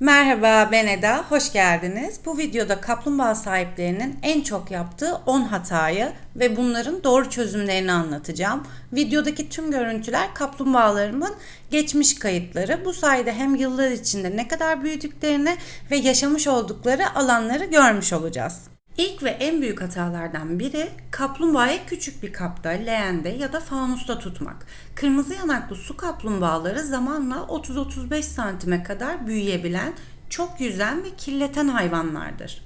Merhaba ben Eda, hoş geldiniz. Bu videoda kaplumbağa sahiplerinin en çok yaptığı 10 hatayı ve bunların doğru çözümlerini anlatacağım. Videodaki tüm görüntüler kaplumbağalarımın geçmiş kayıtları. Bu sayede hem yıllar içinde ne kadar büyüdüklerini ve yaşamış oldukları alanları görmüş olacağız. İlk ve en büyük hatalardan biri kaplumbağayı küçük bir kapta, leğende ya da fanusta tutmak. Kırmızı yanaklı su kaplumbağaları zamanla 30-35 santime kadar büyüyebilen, çok yüzen ve kirleten hayvanlardır.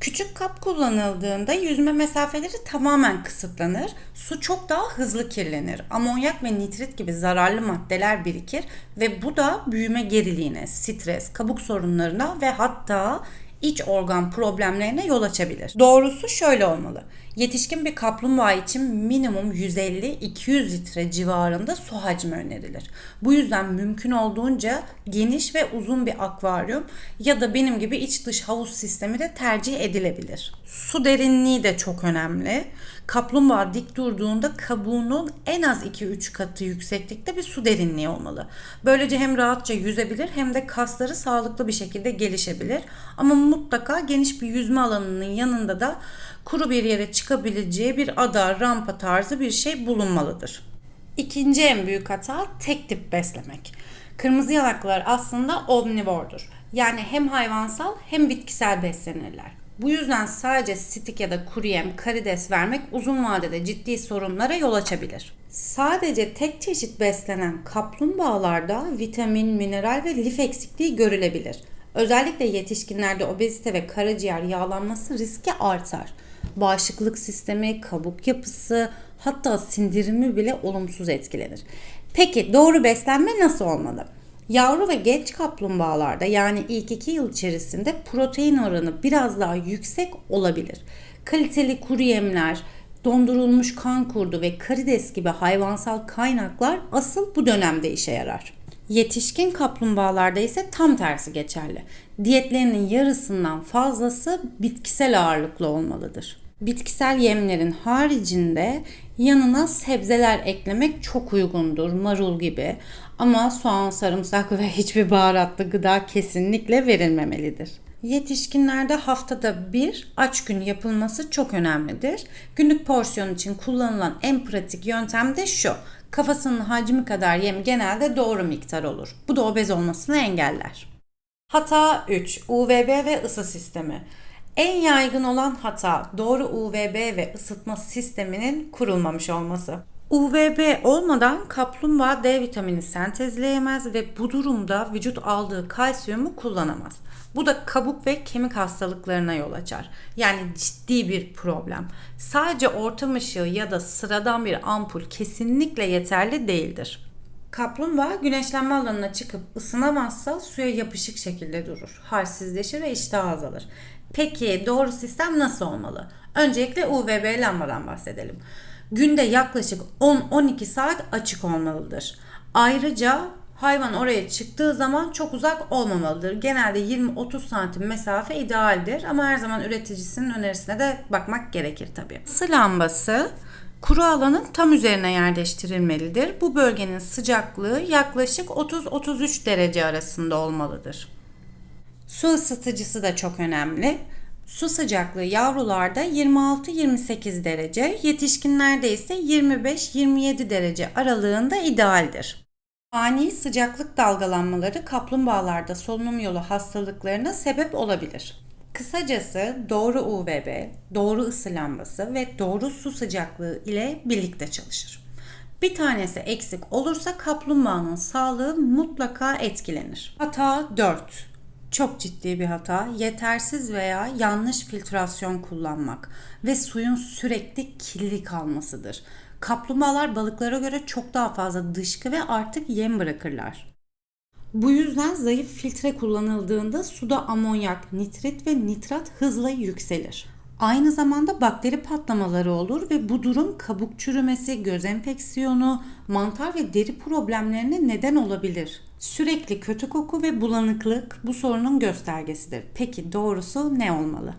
Küçük kap kullanıldığında yüzme mesafeleri tamamen kısıtlanır, su çok daha hızlı kirlenir. Amonyak ve nitrit gibi zararlı maddeler birikir ve bu da büyüme geriliğine, stres, kabuk sorunlarına ve hatta iç organ problemlerine yol açabilir. Doğrusu şöyle olmalı. Yetişkin bir kaplumbağa için minimum 150-200 litre civarında su hacmi önerilir. Bu yüzden mümkün olduğunca geniş ve uzun bir akvaryum ya da benim gibi iç dış havuz sistemi de tercih edilebilir. Su derinliği de çok önemli. Kaplumbağa dik durduğunda kabuğunun en az 2-3 katı yükseklikte bir su derinliği olmalı. Böylece hem rahatça yüzebilir hem de kasları sağlıklı bir şekilde gelişebilir. Ama mutlaka geniş bir yüzme alanının yanında da kuru bir yere çıkabileceği bir ada, rampa tarzı bir şey bulunmalıdır. İkinci en büyük hata tek tip beslemek. Kırmızı yanaklılar aslında omnivordur. Yani hem hayvansal hem bitkisel beslenirler. Bu yüzden sadece stik ya da kuru yem, karides vermek uzun vadede ciddi sorunlara yol açabilir. Sadece tek çeşit beslenen kaplumbağalarda vitamin, mineral ve lif eksikliği görülebilir. Özellikle yetişkinlerde obezite ve karaciğer yağlanması riski artar. Bağışıklık sistemi, kabuk yapısı, hatta sindirimi bile olumsuz etkilenir. Peki doğru beslenme nasıl olmalı? Yavru ve genç kaplumbağalarda yani ilk iki yıl içerisinde protein oranı biraz daha yüksek olabilir. Kaliteli kuru yemler, dondurulmuş kan kurdu ve karides gibi hayvansal kaynaklar asıl bu dönemde işe yarar. Yetişkin kaplumbağalarda ise tam tersi geçerli. Diyetlerinin yarısından fazlası bitkisel ağırlıklı olmalıdır. Bitkisel yemlerin haricinde yanına sebzeler eklemek çok uygundur. Marul gibi. Ama soğan, sarımsak ve hiçbir baharatlı gıda kesinlikle verilmemelidir. Yetişkinlerde haftada bir aç gün yapılması çok önemlidir. Günlük porsiyon için kullanılan en pratik yöntem de şu. Kafasının hacmi kadar yem genelde doğru miktar olur. Bu da obez olmasını engeller. Hata 3. UVB ve ısı sistemi. En yaygın olan hata doğru UVB ve ısıtma sisteminin kurulmamış olması. UVB olmadan kaplumbağa D vitamini sentezleyemez ve bu durumda vücut aldığı kalsiyumu kullanamaz. Bu da kabuk ve kemik hastalıklarına yol açar. Yani ciddi bir problem. Sadece ortam ışığı ya da sıradan bir ampul kesinlikle yeterli değildir. Kaplumbağa güneşlenme alanına çıkıp ısınamazsa suya yapışık şekilde durur. Halsizleşir ve iştah azalır. Peki doğru sistem nasıl olmalı? Öncelikle UVB lambadan bahsedelim. Günde yaklaşık 10-12 saat açık olmalıdır. Ayrıca hayvan oraya çıktığı zaman çok uzak olmamalıdır. Genelde 20-30 santim mesafe idealdir ama her zaman üreticisinin önerisine de bakmak gerekir tabii. Isı lambası kuru alanın tam üzerine yerleştirilmelidir. Bu bölgenin sıcaklığı yaklaşık 30-33 derece arasında olmalıdır. Su ısıtıcısı da çok önemli. Su sıcaklığı yavrularda 26-28 derece, yetişkinlerde ise 25-27 derece aralığında idealdir. Ani sıcaklık dalgalanmaları kaplumbağalarda solunum yolu hastalıklarına sebep olabilir. Kısacası doğru UVB, doğru ısı lambası ve doğru su sıcaklığı ile birlikte çalışır. Bir tanesi eksik olursa kaplumbağanın sağlığı mutlaka etkilenir. Hata 4 çok ciddi bir hata. Yetersiz veya yanlış filtrasyon kullanmak ve suyun sürekli kirli kalmasıdır. Kaplumbağalar balıklara göre çok daha fazla dışkı ve artık yem bırakırlar. Bu yüzden zayıf filtre kullanıldığında suda amonyak, nitrit ve nitrat hızla yükselir. Aynı zamanda bakteri patlamaları olur ve bu durum kabuk çürümesi, göz enfeksiyonu, mantar ve deri problemlerine neden olabilir. Sürekli kötü koku ve bulanıklık bu sorunun göstergesidir. Peki doğrusu ne olmalı?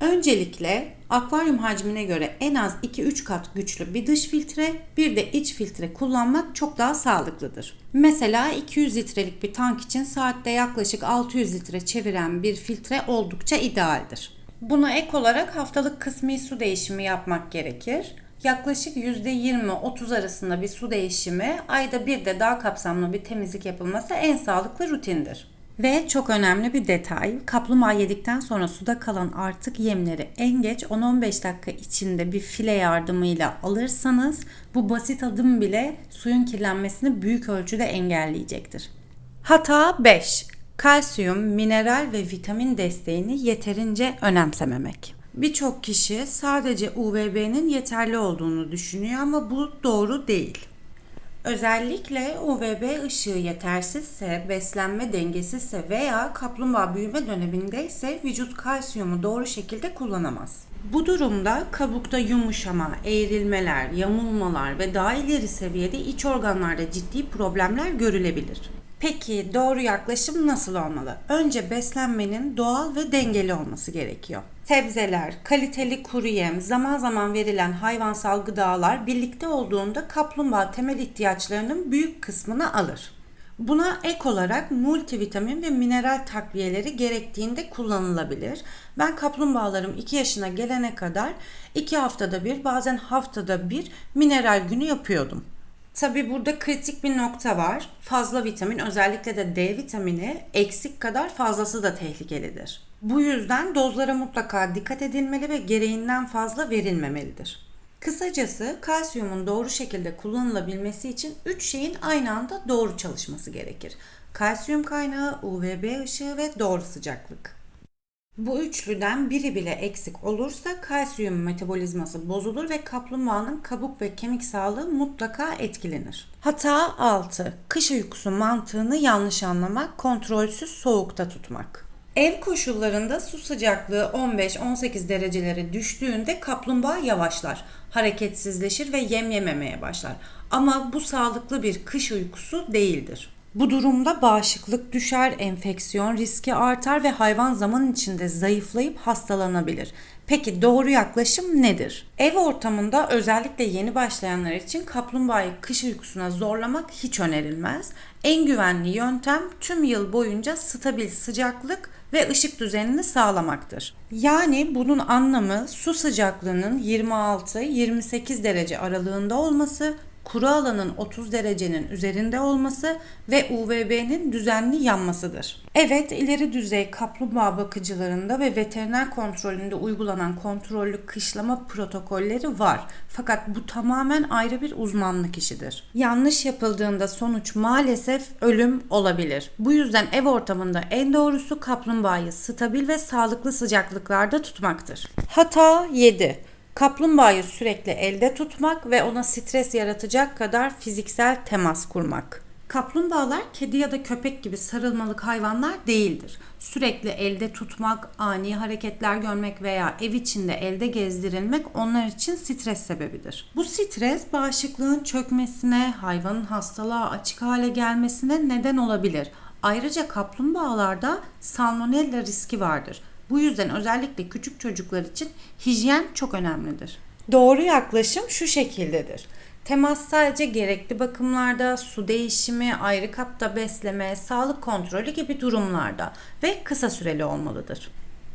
Öncelikle Akvaryum hacmine göre en az 2-3 kat güçlü bir dış filtre, bir de iç filtre kullanmak çok daha sağlıklıdır. Mesela 200 litrelik bir tank için saatte yaklaşık 600 litre çeviren bir filtre oldukça idealdir. Buna ek olarak haftalık kısmi su değişimi yapmak gerekir. Yaklaşık %20-30 arasında bir su değişimi, ayda bir de daha kapsamlı bir temizlik yapılması en sağlıklı rutindir. Ve çok önemli bir detay, kaplumbağa yedikten sonra suda kalan artık yemleri en geç 10-15 dakika içinde bir file yardımıyla alırsanız bu basit adım bile suyun kirlenmesini büyük ölçüde engelleyecektir. Hata 5. Kalsiyum, mineral ve vitamin desteğini yeterince önemsememek. Birçok kişi sadece UVB'nin yeterli olduğunu düşünüyor ama bu doğru değil. Özellikle UVB ışığı yetersizse, beslenme dengesizse veya kaplumbağa büyüme döneminde ise vücut kalsiyumu doğru şekilde kullanamaz. Bu durumda kabukta yumuşama, eğrilmeler, yamulmalar ve daha ileri seviyede iç organlarda ciddi problemler görülebilir. Peki doğru yaklaşım nasıl olmalı? Önce beslenmenin doğal ve dengeli olması gerekiyor. Sebzeler, kaliteli kuru yem, zaman zaman verilen hayvansal gıdalar birlikte olduğunda kaplumbağa temel ihtiyaçlarının büyük kısmını alır. Buna ek olarak multivitamin ve mineral takviyeleri gerektiğinde kullanılabilir. Ben kaplumbağalarım 2 yaşına gelene kadar 2 haftada bir bazen haftada bir mineral günü yapıyordum. Tabi burada kritik bir nokta var. Fazla vitamin özellikle de D vitamini eksik kadar fazlası da tehlikelidir. Bu yüzden dozlara mutlaka dikkat edilmeli ve gereğinden fazla verilmemelidir. Kısacası kalsiyumun doğru şekilde kullanılabilmesi için 3 şeyin aynı anda doğru çalışması gerekir. Kalsiyum kaynağı, UVB ışığı ve doğru sıcaklık. Bu üçlüden biri bile eksik olursa kalsiyum metabolizması bozulur ve kaplumbağanın kabuk ve kemik sağlığı mutlaka etkilenir. Hata 6. Kış uykusu mantığını yanlış anlamak, kontrolsüz soğukta tutmak. Ev koşullarında su sıcaklığı 15-18 derecelere düştüğünde kaplumbağa yavaşlar, hareketsizleşir ve yem yememeye başlar. Ama bu sağlıklı bir kış uykusu değildir. Bu durumda bağışıklık düşer, enfeksiyon riski artar ve hayvan zaman içinde zayıflayıp hastalanabilir. Peki doğru yaklaşım nedir? Ev ortamında özellikle yeni başlayanlar için kaplumbağayı kış uykusuna zorlamak hiç önerilmez. En güvenli yöntem tüm yıl boyunca stabil sıcaklık ve ışık düzenini sağlamaktır. Yani bunun anlamı su sıcaklığının 26-28 derece aralığında olması, kuru alanın 30 derecenin üzerinde olması ve UVB'nin düzenli yanmasıdır. Evet, ileri düzey kaplumbağa bakıcılarında ve veteriner kontrolünde uygulanan kontrollü kışlama protokolleri var. Fakat bu tamamen ayrı bir uzmanlık işidir. Yanlış yapıldığında sonuç maalesef ölüm olabilir. Bu yüzden ev ortamında en doğrusu kaplumbağayı stabil ve sağlıklı sıcaklıklarda tutmaktır. Hata 7. Kaplumbağayı sürekli elde tutmak ve ona stres yaratacak kadar fiziksel temas kurmak. Kaplumbağalar kedi ya da köpek gibi sarılmalık hayvanlar değildir. Sürekli elde tutmak, ani hareketler görmek veya ev içinde elde gezdirilmek onlar için stres sebebidir. Bu stres bağışıklığın çökmesine, hayvanın hastalığa açık hale gelmesine neden olabilir. Ayrıca kaplumbağalarda salmonella riski vardır. Bu yüzden özellikle küçük çocuklar için hijyen çok önemlidir. Doğru yaklaşım şu şekildedir. Temas sadece gerekli bakımlarda, su değişimi, ayrı kapta besleme, sağlık kontrolü gibi durumlarda ve kısa süreli olmalıdır.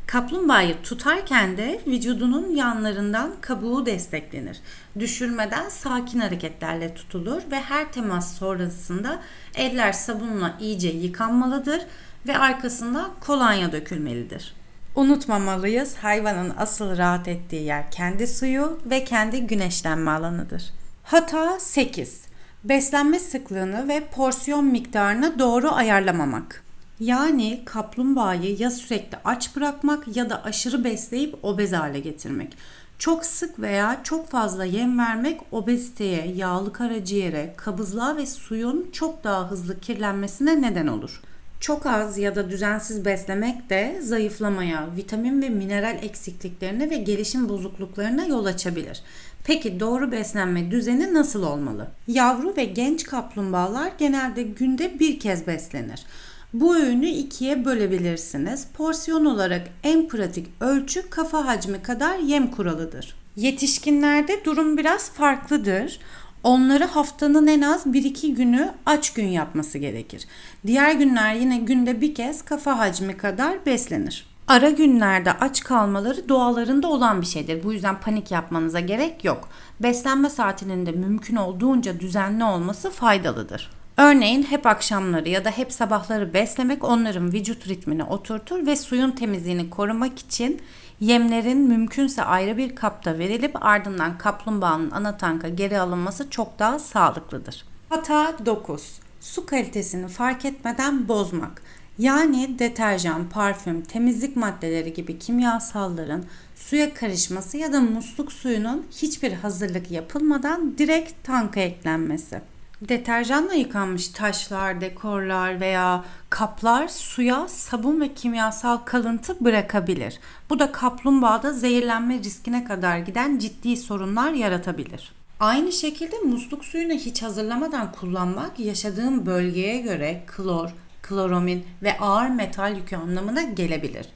Kaplumbağayı tutarken de vücudunun yanlarından kabuğu desteklenir. Düşürmeden sakin hareketlerle tutulur ve her temas sonrasında eller sabunla iyice yıkanmalıdır ve arkasında kolonya dökülmelidir. Unutmamalıyız hayvanın asıl rahat ettiği yer kendi suyu ve kendi güneşlenme alanıdır. Hata 8. Beslenme sıklığını ve porsiyon miktarını doğru ayarlamamak. Yani kaplumbağayı ya sürekli aç bırakmak ya da aşırı besleyip obez hale getirmek. Çok sık veya çok fazla yem vermek obeziteye, yağlı karaciğere, kabızlığa ve suyun çok daha hızlı kirlenmesine neden olur. Çok az ya da düzensiz beslemek de zayıflamaya, vitamin ve mineral eksikliklerine ve gelişim bozukluklarına yol açabilir. Peki doğru beslenme düzeni nasıl olmalı? Yavru ve genç kaplumbağalar genelde günde bir kez beslenir. Bu öğünü ikiye bölebilirsiniz. Porsiyon olarak en pratik ölçü kafa hacmi kadar yem kuralıdır. Yetişkinlerde durum biraz farklıdır. Onları haftanın en az 1-2 günü aç gün yapması gerekir. Diğer günler yine günde bir kez kafa hacmi kadar beslenir. Ara günlerde aç kalmaları doğalarında olan bir şeydir. Bu yüzden panik yapmanıza gerek yok. Beslenme saatinin de mümkün olduğunca düzenli olması faydalıdır. Örneğin hep akşamları ya da hep sabahları beslemek onların vücut ritmini oturtur ve suyun temizliğini korumak için yemlerin mümkünse ayrı bir kapta verilip ardından kaplumbağanın ana tanka geri alınması çok daha sağlıklıdır. Hata 9. Su kalitesini fark etmeden bozmak. Yani deterjan, parfüm, temizlik maddeleri gibi kimyasalların suya karışması ya da musluk suyunun hiçbir hazırlık yapılmadan direkt tanka eklenmesi. Deterjanla yıkanmış taşlar, dekorlar veya kaplar suya sabun ve kimyasal kalıntı bırakabilir. Bu da kaplumbağada zehirlenme riskine kadar giden ciddi sorunlar yaratabilir. Aynı şekilde musluk suyunu hiç hazırlamadan kullanmak yaşadığım bölgeye göre klor, kloromin ve ağır metal yükü anlamına gelebilir.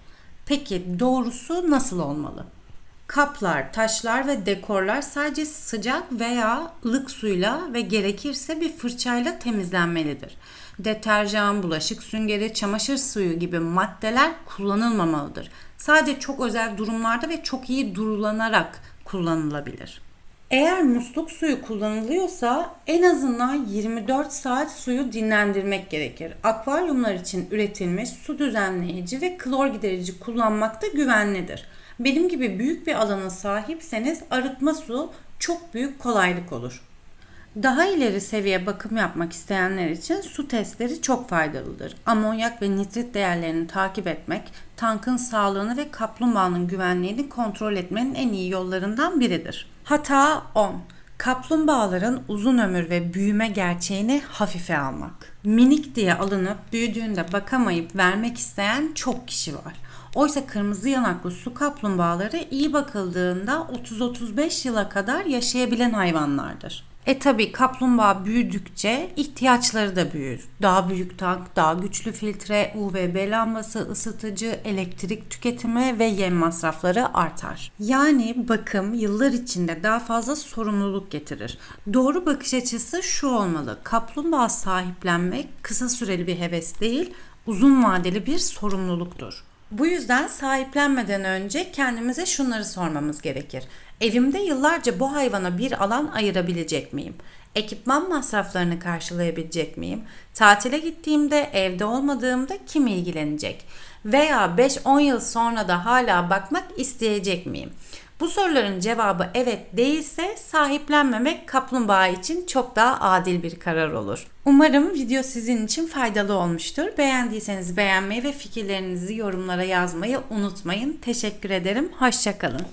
Peki doğrusu nasıl olmalı? Kaplar, taşlar ve dekorlar sadece sıcak veya ılık suyla ve gerekirse bir fırçayla temizlenmelidir. Deterjan, bulaşık süngeri, çamaşır suyu gibi maddeler kullanılmamalıdır. Sadece çok özel durumlarda ve çok iyi durulanarak kullanılabilir. Eğer musluk suyu kullanılıyorsa en azından 24 saat suyu dinlendirmek gerekir. Akvaryumlar için üretilmiş su düzenleyici ve klor giderici kullanmak da güvenlidir. Benim gibi büyük bir alana sahipseniz arıtma su çok büyük kolaylık olur. Daha ileri seviye bakım yapmak isteyenler için su testleri çok faydalıdır. Amonyak ve nitrit değerlerini takip etmek, tankın sağlığını ve kaplumbağanın güvenliğini kontrol etmenin en iyi yollarından biridir. Hata 10. Kaplumbağaların uzun ömür ve büyüme gerçeğini hafife almak. Minik diye alınıp büyüdüğünde bakamayıp vermek isteyen çok kişi var. Oysa kırmızı yanaklı su kaplumbağaları iyi bakıldığında 30-35 yıla kadar yaşayabilen hayvanlardır. E tabi kaplumbağa büyüdükçe ihtiyaçları da büyür. Daha büyük tank, daha güçlü filtre, UVB lambası, ısıtıcı, elektrik tüketimi ve yem masrafları artar. Yani bakım yıllar içinde daha fazla sorumluluk getirir. Doğru bakış açısı şu olmalı. Kaplumbağa sahiplenmek kısa süreli bir heves değil, uzun vadeli bir sorumluluktur. Bu yüzden sahiplenmeden önce kendimize şunları sormamız gerekir. Evimde yıllarca bu hayvana bir alan ayırabilecek miyim? Ekipman masraflarını karşılayabilecek miyim? Tatile gittiğimde, evde olmadığımda kim ilgilenecek? Veya 5-10 yıl sonra da hala bakmak isteyecek miyim? Bu soruların cevabı evet değilse sahiplenmemek kaplumbağa için çok daha adil bir karar olur. Umarım video sizin için faydalı olmuştur. Beğendiyseniz beğenmeyi ve fikirlerinizi yorumlara yazmayı unutmayın. Teşekkür ederim. Hoşçakalın.